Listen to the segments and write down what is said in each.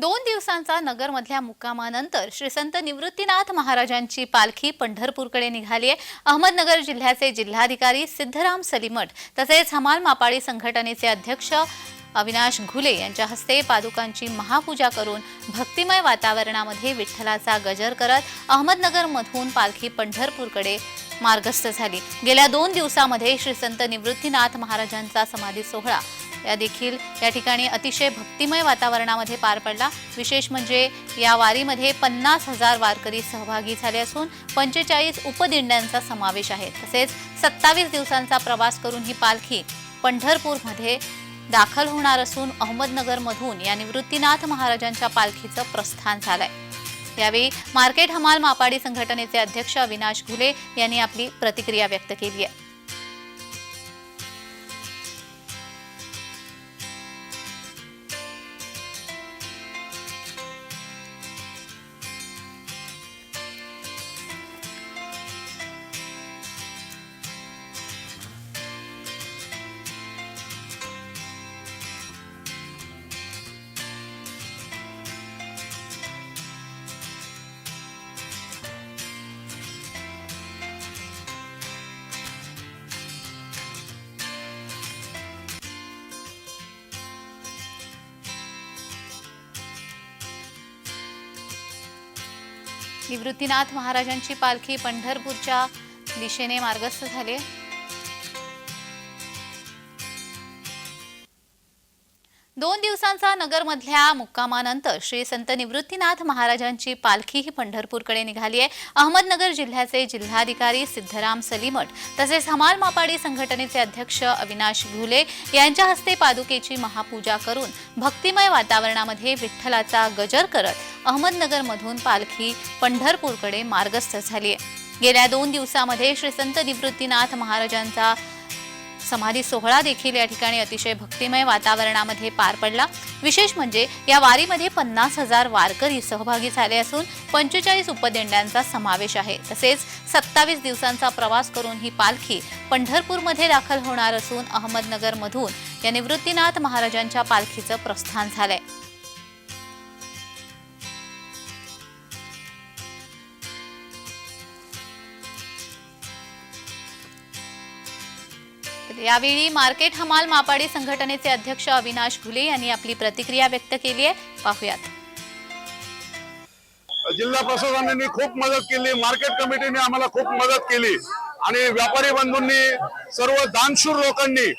दोन दिवसांचा नगरमधल्या मुक्कामानंतर श्री संत निवृत्तीनाथ महाराजांची पालखी पंढरपूरकडे निघाली आहे. अहमदनगर जिल्ह्याचे जिल्हाधिकारी सिद्धराम सलीमठ तसेच हमाल मापाडी संघटनेचे अध्यक्ष अविनाश घुले यांच्या हस्ते पादुकांची महापूजा करून भक्तिमय वातावरणामध्ये विठ्ठलाचा गजर करत अहमदनगरमधून पालखी पंढरपूरकडे मार्गस्थ झाली. गेल्या दोन दिवसामध्ये श्री संत निवृत्तीनाथ महाराजांचा समाधी सोहळा या देखील या ठिकाणी अतिशय भक्तिमय वातावरणामध्ये पार पडला. विशेष म्हणजे या वारीमध्ये पन्नास हजार वारकरी सहभागी झाले असून पंचेचाळीस उपदिंड्यांचा समावेश आहे. तसेच सत्तावीस दिवसांचा प्रवास करून ही पालखी पंढरपूरमध्ये दाखल होणार असून अहमदनगरमधून या निवृत्तीनाथ महाराजांच्या पालखीचं प्रस्थान झालंय. यावेळी मार्केट हमाल मापाडी संघटनेचे अध्यक्ष अविनाश घुले यांनी आपली प्रतिक्रिया व्यक्त केली आहे. निवृत्तीनाथ महाराजांची पालखी पंढरपूरच्या दिशेने मार्गस्थ झाली दोन दिवसांचा नगरमधल्या मुक्कामानंतर श्री संत निवृत्तीनाथ महाराजांची पालखी ही पंढरपूरकडे निघाली आहे. अहमदनगर जिल्ह्याचे जिल्हाधिकारी सिद्धराम सलीमठ तसेच हमाल मापाडी संघटनेचे अध्यक्ष अविनाश घुले यांच्या हस्ते पादुकेची महापूजा करून भक्तिमय वातावरणामध्ये विठ्ठलाचा गजर करत अहमदनगरमधून पालखी पंढरपूरकडे मार्गस्थ झाली आहे. गेल्या दोन दिवसामध्ये श्री संत निवृत्तीनाथ महाराजांचा समाधी सोहळा देखील या ठिकाणी अतिशय भक्तिमय वातावरणामध्ये पार पडला. विशेष म्हणजे या वारीमध्ये पन्नास हजार वारकरी सहभागी झाले असून पंचेचाळीस उपदिंड्यांचा समावेश आहे. तसेच सत्तावीस दिवसांचा प्रवास करून ही पालखी पंढरपूरमध्ये दाखल होणार असून अहमदनगरमधून या निवृत्तीनाथ महाराजांच्या पालखीचं प्रस्थान झालंय. केले यावेळी मार्केट हमाल मापाडी संघटनेचे अध्यक्ष अविनाश घुले यांनी आपली प्रतिक्रिया व्यक्त केली आहे. पाहूयात. जिल्हा प्रशासनाने खूप मदत केली मार्केट कमिटीने आम्हाला खूप मदत केली आणि व्यापारी बंधूंनी सर्व दानशूर लोकांनी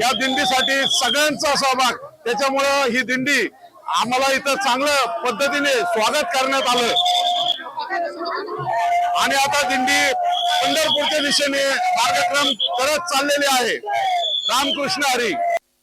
या दिंडीसाठी सगळ्यांचा सहभाग. त्याच्यामुळं ही दिंडी आम्हाला इथं चांगल्या पद्धतीने स्वागत करण्यात आलं आणि आता दिंडी पंढरपूरच्या दिशेने मार्गक्रम करत चाललेली आहे. रामकृष्ण हरी.